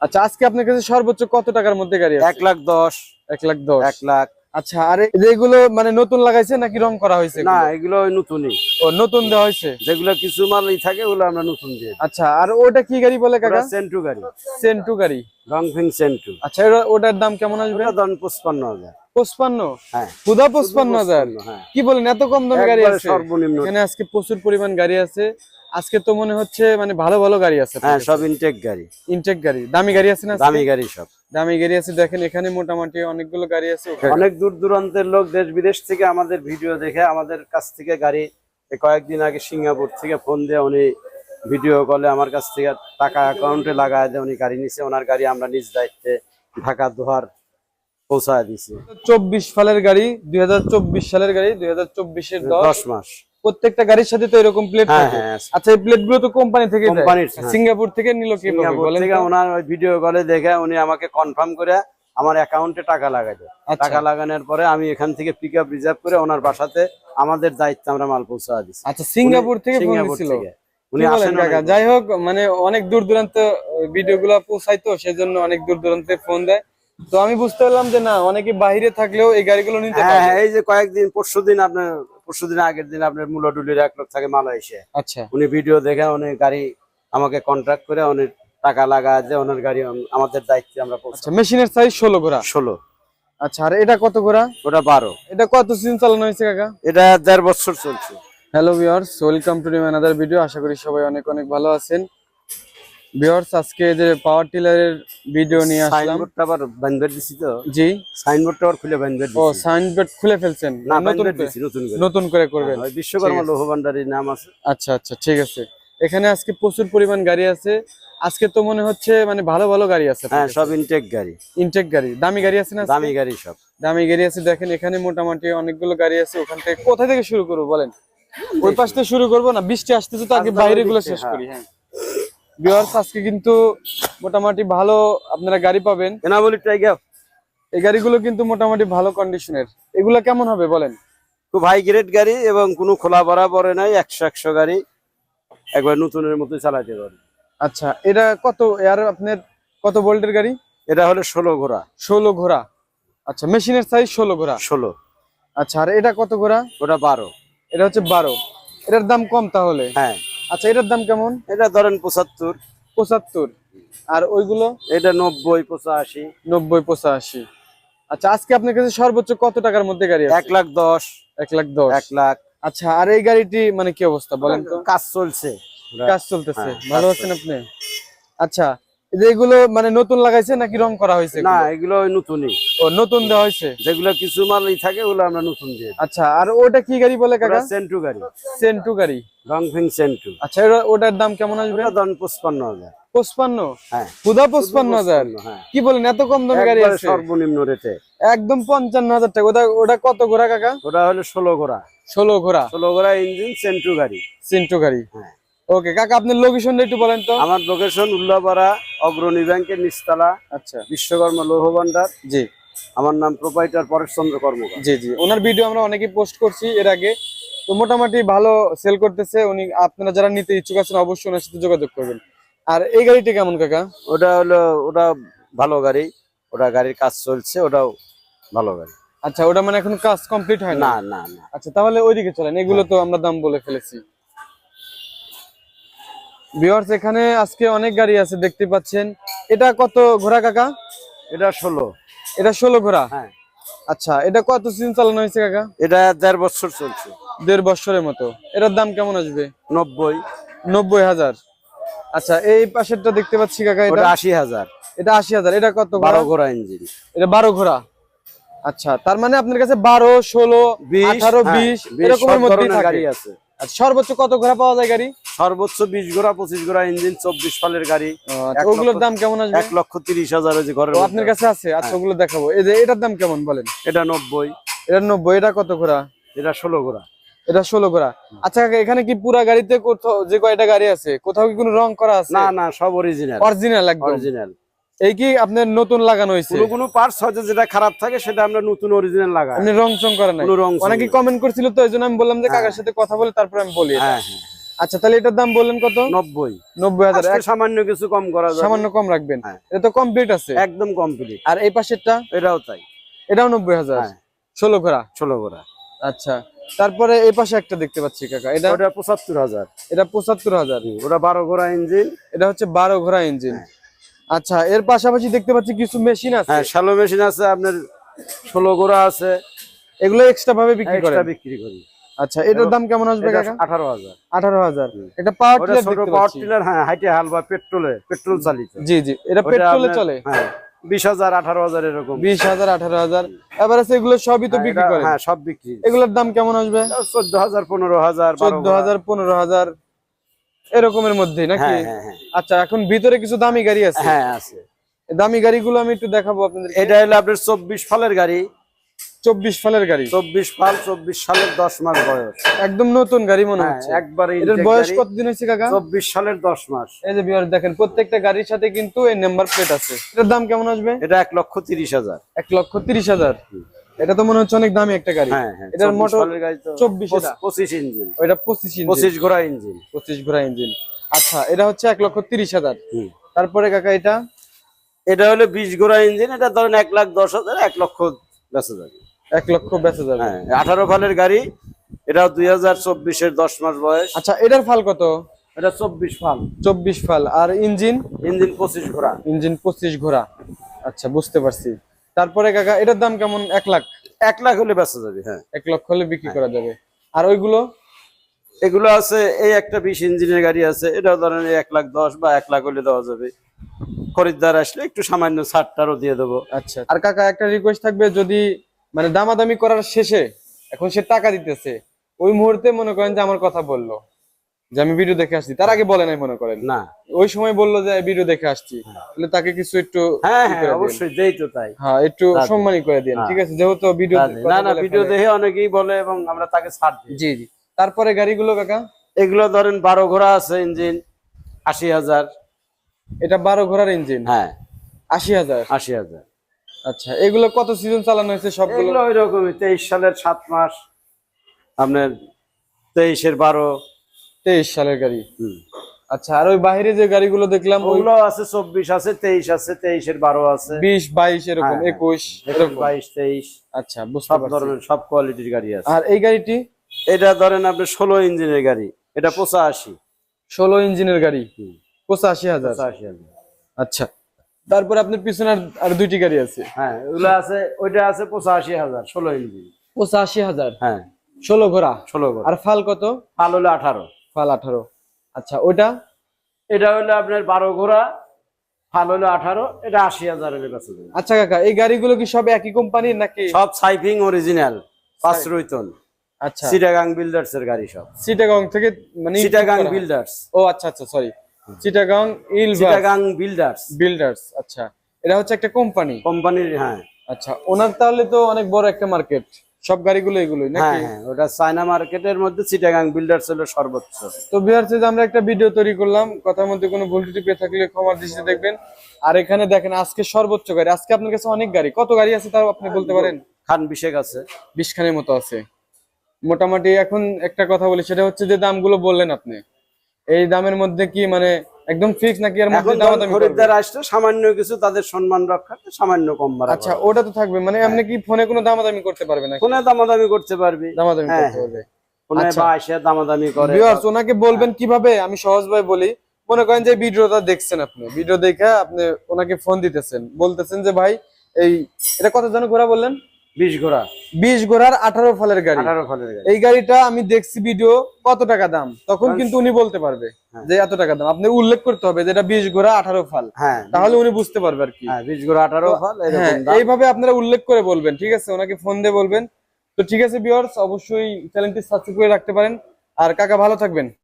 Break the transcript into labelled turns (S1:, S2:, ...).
S1: আচ্ছা আজকে আপনার কাছে সর্বোচ্চ কত টাকার মধ্যে গাড়ি আছে?
S2: এক লাখ দশ।
S1: এক লাখ দশ।
S2: এক লাখ।
S1: আচ্ছা আর এগুলো মানে নতুন লাগাইছে নাকি রং করা হয়েছে
S2: না
S1: এগুলো?
S2: নতুনই।
S1: ও নতুন দেওয়া হয়েছে?
S2: যেগুলো কিছু মালই থাকে ওগুলো আমরা নতুন দিয়ে দিই।
S1: আচ্ছা আর ওটা কি গাড়ি বলে কাকা?
S2: সেন্টু গাড়ি।
S1: সেন্টু গাড়ি।
S2: রংফিং সেন্টু
S1: আচ্ছা ওটা- ওটার দাম কেমন আসবে?
S2: ধরেন পঁচপান্ন হাজার।
S1: পঁচপান্ন?
S2: হ্যাঁ।
S1: খুদা পঁচপান্ন হাজার?
S2: হ্যাঁ।
S1: কি বলেন এত কম দামে গাড়ি আছে?
S2: সর্বনিম্ন।
S1: এখানে আজকে প্রচুর পরিমাণ গাড়ি আছে। আজকে তো মনে হচ্ছে মানে ভালো ভালো গাড়ি আছে
S2: হ্যাঁ সব ইনটেক গাড়ি।
S1: ইনটেক গাড়ি। দামি গাড়ি আছে না
S2: দামি গাড়ি সব।
S1: দামি গাড়ি আছে দেখেন এখানে মোটামুটি অনেকগুলো গাড়ি আছে
S2: অনেক দূর দূরান্তের লোক দেশ বিদেশ থেকে আমাদের ভিডিও দেখে আমাদের কাছ থেকে গাড়ি কয়েকদিন আগে সিঙ্গাপুর থেকে ফোন দিয়ে উনি ভিডিও কলে আমার কাছ থেকে টাকা অ্যাকাউন্টে লাগায় দিয়ে উনি গাড়ি নিছে ওনার গাড়ি আমরা নিজ দায়িত্বে ঢাকা দোহার পৌঁছায় দিছি।
S1: চব্বিশ সালের গাড়ি দুই হাজার চব্বিশ সালের গাড়ি দুই হাজার চব্বিশের দশ।
S2: দশ মাস।
S1: প্রত্যেকটা গাড়ির সাথে তো এরকম প্লেট
S2: হ্যাঁ
S1: থাকে।
S2: হ্যাঁ
S1: আচ্ছা এই প্লেটগুলো তো কোম্পানি থেকে
S2: হ্যাঁ।
S1: সিঙ্গাপুর থেকে নিল কি বলেন
S2: ওনার ওই ভিডিও কলে দেখে উনি আমাকে কনফার্ম করে আমার অ্যাকাউন্টে টাকা লাগাই
S1: আচ্ছা।
S2: টাকা লাগানোর পরে আমি এখান থেকে পিক আপ রিজার্ভ করে ওনার বাসাতে আমাদের দায়িত্বে আমরা মাল পৌঁছা দিচ্ছি
S1: আচ্ছা সিঙ্গাপুর থেকে ফোন
S2: সিঙ্গাপুর থেকে। উনি
S1: বলেন
S2: আসেন
S1: কাকা? যাই হোক মানে অনেক দূর দূরান্ত ভিডিও গুলা পৌঁছাইতো সেজন্য অনেক দূর দূরান্তে ফোন দেয়। তো আমি বুঝতে পারলাম যে না অনেকে বাইরে থাকলেও এই গাড়িগুলো নিতে
S2: হ্যাঁ এই যে কয়েকদিন পরশু দিন আপনার পরশু দিন আগের দিন আপনার মুলাডুলির এক লোক থাকে মালয়েশিয়া
S1: আচ্ছা।
S2: উনি ভিডিও দেখে অনেক গাড়ি আমাকে কন্ট্রাক্ট করে অনেক টাকা লাগা যে ওনার গাড়ি আমাদের দায়িত্বে আমরা
S1: আচ্ছা মেশিনের সাইজ ষোলো ঘোড়া?
S2: ষোলো।
S1: আচ্ছা আর এটা কত ঘোড়া?
S2: ওটা বারো।
S1: এটা কত দিন চালানো হয়েছে কাকা?
S2: এটা দেড় বছর চলছে।
S1: Hello viewers welcome to another video আশা করি সবাই অনেক অনেক ভালো আছেন। ভিউয়ার্স আজকে যে পাওয়ার টিলারের ভিডিও নিয়ে আসলাম।
S2: সাইনবোর্ডটা আবার বান্ধবে দিছি তো।
S1: জি।
S2: সাইনবোর্ডটা আবার খুলে বান্ধবে
S1: ও
S2: দিছি।
S1: সাইনবোর্ড খুলে ফেলছেন।
S2: না
S1: নতুন করে-
S2: দিছি নতুন করে।
S1: নতুন করে করবেন।
S2: ওই বিশ্বকর্মা লৌহ নাম আছে।
S1: আচ্ছা আচ্ছা ঠিক আছে। এখানে আজকে প্রচুর পরিমাণ গাড়ি আছে। আজকে তো মনে হচ্ছে মানে ভালো ভালো গাড়ি আছে।
S2: হ্যাঁ সব ইনটেক গাড়ি।
S1: ইনটেক গাড়ি। দামি গাড়ি আছে না
S2: দামি গাড়ি সব।
S1: দামি গাড়ি আছে। দেখেন এখানে মোটামুটি অনেকগুলো গাড়ি আছে। ওখান থেকে কোথা থেকে শুরু করব বলেন? ওই পাশ থেকে শুরু করব না? বৃষ্টি আসতেছে তো আগে বাইরে গুলো শেষ
S2: হ্যাঁ।
S1: করি হ্যাঁ। ভিউয়ার্স আজকে কিন্তু মোটামুটি ভালো আপনারা গাড়ি পাবেন।
S2: এনাবলি টাইগার
S1: এই গাড়িগুলো কিন্তু মোটামুটি ভালো কন্ডিশনের এগুলো কেমন হবে বলেন?
S2: খুব হাই গ্রেড গাড়ি এবং কোনো খোলা ভরা পরে নাই একশো একশো গাড়ি। একবার নতুনের মতো চালাতে পারে
S1: আচ্ছা এটা কত? আর আপনার কত ভোল্টের গাড়ি?
S2: এটা হলো ষোলো ঘোড়া।
S1: ষোলো ঘোড়া। আচ্ছা মেশিনের সাইজ ষোলো ঘোড়া?
S2: ষোলো।
S1: আচ্ছা আর এটা কত ঘোড়া?
S2: ওটা বারো।
S1: এটা হচ্ছে বারো। এটার দাম কম তাহলে?
S2: হ্যাঁ।
S1: আচ্ছা এটার দাম কেমন?
S2: এটা ধরেন পঁচাত্তর।
S1: পঁচাত্তর। আর ওইগুলো?
S2: এটা নব্বই পঁচাশি।
S1: নব্বই পঁচাশি। আচ্ছা আজকে আপনার কাছে সর্বোচ্চ কত টাকার মধ্যে গাড়ি
S2: এক লাখ দশ।
S1: এক লাখ দশ।
S2: এক লাখ।
S1: আচ্ছা আর এই গাড়িটি মানে কি অবস্থা বলেন তো?
S2: কাজ চলছে।
S1: কাজ চলতেছে।
S2: হ্যাঁ,
S1: ভালো আছেন আপনি? আচ্ছা এগুলো মানে নতুন লাগাইছে নাকি রং করা হয়েছে
S2: না
S1: এগুলো?
S2: নতুনই।
S1: ও নতুন দেওয়া হয়েছে?
S2: যেগুলো কিছু মালই থাকে ওগুলো আমরা নতুন দিয়ে।
S1: আচ্ছা আর ওটা কি গাড়ি বলে কাকা?
S2: সেন্টু গাড়ি।
S1: সেন্টু গাড়ি।
S2: রংফিং সেন্টু।
S1: আচ্ছা ওটা- ওটার দাম কেমন আসবে?
S2: ওটা ধরেন পঁচপান্ন হাজার।
S1: পঁচপান্ন?
S2: হ্যাঁ।
S1: খুদা পঁচপান্ন হাজার?
S2: হ্যাঁ।
S1: কি বলেন এত কম দামে গাড়ি আছে?
S2: সর্বনিম্ন রেটে।
S1: একদম পঞ্চান্ন হাজার টাকা। ওটা ওটা কত ঘোড়া কাকা?
S2: ওটা হলো ষোলো ঘোড়া।
S1: ষোলো ঘোড়া।
S2: ষোলো ঘোড়া ইঞ্জিন সেন্টু গাড়ি।
S1: সেন্টু গাড়ি।
S2: হ্যাঁ।
S1: ওকে কাকা আপনার লোকেশনটা একটু বলেন তো।
S2: আমার লোকেশন উল্লাপাড়া অগ্রণী ব্যাংকের নিচতলা
S1: আচ্ছা।
S2: বিশ্বকর্মা লৌহ ভান্ডার
S1: জি।
S2: আমার নাম প্রোপাইটার পরেশচন্দ্র কর্মকার।
S1: জি জি। ওনার ভিডিও আমরা অনেকেই পোস্ট করছি এর আগে। তো মোটামুটি ভালো সেল করতেছে। উনি আপনারা যারা নিতে ইচ্ছুক আছেন অবশ্যই ওনার সাথে যোগাযোগ করবেন। আর এই গাড়িটি কেমন কাকা?
S2: ওটা হলো ওটা ভালো গাড়ি। ওটা গাড়ির কাজ চলছে ওটাও ভালো গাড়ি।
S1: আচ্ছা ওটা মানে এখন কাজ কমপ্লিট হয় না
S2: না না। না
S1: আচ্ছা তাহলে ওইদিকে চলেন। এগুলো তো আমরা দাম বলে ফেলেছি। ভিউয়ার্স এখানে আজকে অনেক গাড়ি আছে দেখতে পাচ্ছেন। এটা কত ঘোড়া কাকা?
S2: এটা ষোলো।
S1: এটা ষোলো ঘোড়া?
S2: হ্যাঁ।
S1: আচ্ছা এটা কত সিজন চালানো হয়েছে কাকা?
S2: এটা দেড় বছর চলছে।
S1: দেড় বছরের মতো। এটার দাম কেমন আসবে?
S2: নব্বই।
S1: নব্বই হাজার। আচ্ছা এই পাশেরটা দেখতে পাচ্ছি কাকা এটা?
S2: আশি হাজার।
S1: এটা আশি হাজার। এটা কত?
S2: বারো ঘোড়া ইঞ্জিন
S1: এটা বারো ঘোড়া। আচ্ছা তার মানে আপনার কাছে বারো ষোলো
S2: বিশ
S1: আঠারো
S2: হ্যাঁ,
S1: বিশ এরকমের মধ্যে
S2: গাড়ি আছে।
S1: আচ্ছা সর্বোচ্চ কত ঘোড়া পাওয়া যায় গাড়ি?
S2: সর্বোচ্চ বিশ ঘোড়া পঁচিশ ঘোড়া ইঞ্জিন চব্বিশ সালের গাড়ি
S1: আচ্ছা, ওগুলোর দাম কেমন আসবে?
S2: এক লক্ষ তিরিশ হাজার ঘরের
S1: আপনার কাছে আছে? আচ্ছা
S2: হ্যাঁ।
S1: ওগুলো দেখাবো। এই যে এটার দাম কেমন বলেন?
S2: এটা নব্বই।
S1: এটা নব্বই এটা কত ঘোড়া?
S2: এটা ষোলো ঘোড়া।
S1: এটা ষোলো ঘোড়া। আচ্ছা এখানে কি পুরা গাড়িতে কোথাও যে কয়টা গাড়ি আছে কোথাও কি কোনো রং করা আছে?
S2: না না সব অরিজিনাল
S1: অরিজিনাল
S2: অরিজিনাল
S1: এই কি আপনার নতুন লাগানো হয়েছে?
S2: কোনো কোনো পার্টস হয়তো যেটা খারাপ থাকে সেটা আমরা নতুন অরিজিনাল লাগাই।
S1: আপনি রং চং করে না
S2: কোনো রং
S1: অনেকে কমেন্ট করছিল তো এই জন্য আমি বললাম যে কাকার সাথে কথা বলে তারপরে আমি বলি
S2: হ্যাঁ হ্যাঁ।
S1: আচ্ছা তাহলে এটার দাম বললেন কত?
S2: নব্বই।
S1: নব্বই হাজার।
S2: সামান্য কিছু কম করা
S1: সামান্য কম রাখবেন।
S2: হ্যাঁ।
S1: এটা তো কমপ্লিট আছে।
S2: একদম কমপ্লিট
S1: আর এই পাশেরটা?
S2: এটাও তাই।
S1: এটাও নব্বই হাজার।
S2: হ্যাঁ।
S1: ষোলো ঘোড়া?
S2: ষোলো গোড়া
S1: আচ্ছা। তারপরে এই পাশে একটা দেখতে পাচ্ছি কাকা। এটা?
S2: ওটা পঁচাত্তর হাজার।
S1: এটা পঁচাত্তর হাজার।
S2: ওটা বারো ঘোড়া ইঞ্জিন।
S1: এটা হচ্ছে বারো ঘোড়া ইঞ্জিন। আচ্ছা এর পাশাপাশি দেখতে পাচ্ছি কিছু মেশিন আছে?
S2: হ্যাঁ শ্যালো মেশিন আছে আপনার ষোলো গোড়া আছে।
S1: এগুলো এক্সট্রা ভাবে বিক্রি
S2: করে বিক্রি করি।
S1: আচ্ছা এটার দাম কেমন আসবে কাকা?
S2: আঠারো হাজার।
S1: আঠারো হাজার। এটা পাওয়ার টিলার দেখতে
S2: পাওয়ার টিলার হ্যাঁ হাইটে হাল বা পেট্রোলে পেট্রোল চালিত।
S1: জি জি এটা পেট্রোলে চলে?
S2: হ্যাঁ বিশ হাজার আঠারো হাজার এরকম।
S1: বিশ হাজার আঠারো হাজার। এবার আছে এগুলো সবই তো
S2: হ্যাঁ,
S1: বিক্রি করেন
S2: হ্যাঁ সব বিক্রি।
S1: এগুলোর দাম কেমন আসবে?
S2: চোদ্দ হাজার পনেরো হাজার
S1: চোদ্দ হাজার পনেরো হাজার এরকমের মধ্যে নাকি?
S2: হ্যাঁ হ্যাঁ
S1: আচ্ছা এখন ভিতরে কিছু দামি গাড়ি আছে?
S2: হ্যাঁ আছে।
S1: দামি গাড়িগুলো আমি একটু দেখাবো আপনাদের
S2: এটা হলো আপনার চব্বিশ ফালের গাড়ি।
S1: চব্বিশ ফালের গাড়ি।
S2: চব্বিশ ফাল চব্বিশ সালের দশ মাস বয়স।
S1: একদম নতুন গাড়ি মনে
S2: হ্যাঁ
S1: হচ্ছে।
S2: একবারে
S1: এটার বয়স কতদিন হয়েছে কাকা?
S2: চব্বিশ সালের দশ মাস।
S1: এই যে বিহার দেখেন প্রত্যেকটা গাড়ির সাথে কিন্তু এই নাম্বার প্লেট আছে। এটার দাম কেমন আসবে?
S2: এটা এক লক্ষ তিরিশ হাজার।
S1: এক লক্ষ তিরিশ হাজার। এটা তো মনে হচ্ছে অনেক দামি একটা গাড়ি।
S2: হ্যাঁ হ্যাঁ
S1: এটার মোটর 24
S2: পঁচিশ ইঞ্জিন।
S1: ওইটা পঁচিশ
S2: পঁচিশ ঘোড়া ইঞ্জিন।
S1: পঁচিশ ঘোড়া ইঞ্জিন। আচ্ছা এটা হচ্ছে এক লক্ষ তিরিশ হাজার। তারপরে কাকা এটা?
S2: এটা হলো বিশ ঘোড়া ইঞ্জিন এটা ধরেন এক লাখ দশ হাজার এক লক্ষ বেঁচে যাবে
S1: এক লক্ষ বেচা যাবে।
S2: হ্যাঁ আঠারো ফালের গাড়ি এটা দুই হাজার চব্বিশের দশ মাস বয়স।
S1: আচ্ছা এটার ফাল কত?
S2: এটা চব্বিশ ফাল।
S1: চব্বিশ ফাল। আর ইঞ্জিন?
S2: ইঞ্জিন পঁচিশ ঘোড়া।
S1: ইঞ্জিন পঁচিশ ঘোড়া। আচ্ছা বুঝতে পারছি। তারপরে কাকা এটার দাম কেমন? এক লাখ?
S2: এক লাখ হলে বেঁচে যাবে হ্যাঁ।
S1: এক লক্ষ হলে বিক্রি করা যাবে। আর ওইগুলো?
S2: এগুলো আছে এই একটা বিশ ইঞ্জিনের গাড়ি আছে এটাও ধরেন এক লাখ দশ বা এক লাখ হলে দেওয়া যাবে। খরিদ্দার আসলে একটু সামান্য ছাড়টারও দিয়ে দেবো।
S1: আচ্ছা আর কাকা একটা রিকোয়েস্ট থাকবে যদি মানে দামাদামি করার শেষে এখন সে টাকা দিতেছে। ওই মুহূর্তে মনে করেন যে আমার কথা বলল। যে আমি ভিডিও দেখে আসছি। তার আগে বলে নাই মনে করেন।
S2: না।
S1: ওই সময় বলল যে ভিডিও দেখে আসছি। তাহলে তাকে কিছু একটু
S2: হ্যাঁ
S1: করে
S2: হ্যাঁ অবশ্যই দেই তো তাই।
S1: হ্যাঁ একটু সম্মানই করে দিন
S2: হ্যাঁ।
S1: ঠিক আছে যেহেতু ভিডিও
S2: না না ভিডিও দেখে অনেকেই বলে এবং আমরা তাকে ছাড় দিই।
S1: জি জি। তারপরে গাড়িগুলো কাকা?
S2: এগুলো ধরেন বারো ঘোড়া আছে ইঞ্জিন আশি হাজার।
S1: এটা বারো ঘোড়ার ইঞ্জিন
S2: হ্যাঁ।
S1: আশি হাজার?
S2: আশি হাজার।
S1: আচ্ছা এগুলো কত সিজন চালানো হয়েছে সবগুলো?
S2: এগুলো ওই রকমই তেইশ সালের সাত মাস আপনার তেইশের বারো।
S1: তেইশ সালের গাড়ি।
S2: হুম।
S1: আচ্ছা আর ওই বাইরে যে গাড়িগুলো দেখলাম
S2: ওগুলো আছে চব্বিশ আছে তেইশ আছে তেইশের বারো আছে।
S1: বিশ বাইশ এরকম
S2: হ্যাঁ, হ্যাঁ।
S1: একুশ
S2: একুশ,
S1: এরকম।
S2: বাইশ তেইশ।
S1: আচ্ছা বুঝতে
S2: সব ধরনের সব কোয়ালিটির গাড়ি আছে।
S1: আর এই গাড়িটি?
S2: এটা ধরেন আপনার ষোলো ইঞ্জিনের গাড়ি এটা পঁচাশি।
S1: ষোলো ইঞ্জিনের গাড়ি
S2: হুম।
S1: পঁচাশি হাজার।
S2: পঁচাশি হাজার।
S1: আচ্ছা তারপরে আপনার পিছনে আর- দুইটি গাড়ি আছে।
S2: হ্যাঁ ওগুলো আছে ওইটা আছে পঁচাশি হাজার ষোলো ইঞ্জিন
S1: পঁচাশি হাজার?
S2: হ্যাঁ।
S1: ষোলো ঘোড়া?
S2: ষোলো করে
S1: আর ফাল কত?
S2: পাল হলো আঠারো।
S1: ফাল আঠারো। আচ্ছা ওটা
S2: এটা হলো আপনার বারো ঘোড়া ফাল হলো আঠারো এটা আশি হাজার হলে বেঁচে যাবে।
S1: আচ্ছা কাকা এই গাড়িগুলো কি সব একই কোম্পানির নাকি?
S2: সব সাইফিং অরিজিনাল পাঁচ রইতন।
S1: আচ্ছা।
S2: সিটাগাং বিল্ডার্স এর গাড়ি সব।
S1: সিটাগাং থেকে মানে
S2: সিটাগাং বিল্ডার্স
S1: ও আচ্ছা আচ্ছা sorry Chittagong
S2: Chittagong builders.
S1: Builders আচ্ছা। এটা হচ্ছে একটা কোম্পানি?
S2: কোম্পানির হ্যাঁ।
S1: আচ্ছা ওনার তাহলে তো অনেক বড় একটা মার্কেট। সব গাড়িগুলো এগুলোই
S2: হ্যাঁ
S1: নাকি?
S2: হ্যাঁ ওটা চায়না মার্কেটের মধ্যে চিটাগাং বিল্ডার্স হলো সর্বোচ্চ।
S1: তো যে আমরা একটা ভিডিও তৈরি করলাম কথার মধ্যে কোনো ভুল ত্রুটি পেয়ে থাকলে ক্ষমার দৃষ্টিতে দেখবেন। আর এখানে দেখেন আজকে সর্বোচ্চ গাড়ি। আজকে আপনার কাছে অনেক গাড়ি। কত গাড়ি আছে তাও আপনি বলতে পারেন?
S2: খান বিশেক আছে।
S1: বিশ খানের মতো আছে। মোটামুটি এখন একটা কথা বলি সেটা হচ্ছে যে দামগুলো বললেন আপনি। এই দামের মধ্যে কি মানে একদম ফিক্স নাকি এর মধ্যে দামাদামি করবেন?
S2: খরিদ্দার আসলে সামান্য কিছু তাদের সম্মান রক্ষার্থে সামান্য কম বাড়া
S1: আচ্ছা ওটা তো থাকবে। মানে আপনি কি ফোনে কোনো দামাদামি করতে পারবে না
S2: ফোনে দামাদামি করতে পারবি।
S1: দামাদামি
S2: হ্যাঁ,
S1: করতে পারবে।
S2: ফোনে
S1: আচ্ছা।
S2: বা এসে দামাদামি করে।
S1: ভিউয়ার্স ওনাকে বলবেন কীভাবে? আমি সহজ সহজভাবে বলি। মনে করেন যে ভিডিওটা দেখছেন আপনি। ভিডিও দেখে আপনি ওনাকে ফোন দিতেছেন। বলতেছেন যে ভাই এই এটা কত জন ঘোড়া বললেন?
S2: বিশ ঘোড়া।
S1: বিশ ঘোড়ার আঠারো ফলের গাড়ি।
S2: আঠারো ফলের গাড়ি।
S1: এই গাড়িটা আমি দেখছি ভিডিও কত টাকা দাম? তখন কিন্তু উনি বলতে পারবে
S2: হ্যাঁ।
S1: যে এত টাকা দাম। আপনি উল্লেখ করতে হবে যে এটা বিশ ঘোড়া আঠারো ফাল।
S2: হ্যাঁ।
S1: তাহলে উনি বুঝতে পারবে আর কি।
S2: হ্যাঁ বিশ ঘোড়া আঠারো ফল।
S1: এইভাবে আপনারা উল্লেখ করে বলবেন ঠিক আছে? ওনাকে ফোন দিয়ে বলবেন। তো ঠিক আছে বিয়ার্স অবশ্যই চ্যানেলটি সাবস্ক্রাইব করে রাখতে পারেন। আর কাকা ভালো থাকবেন।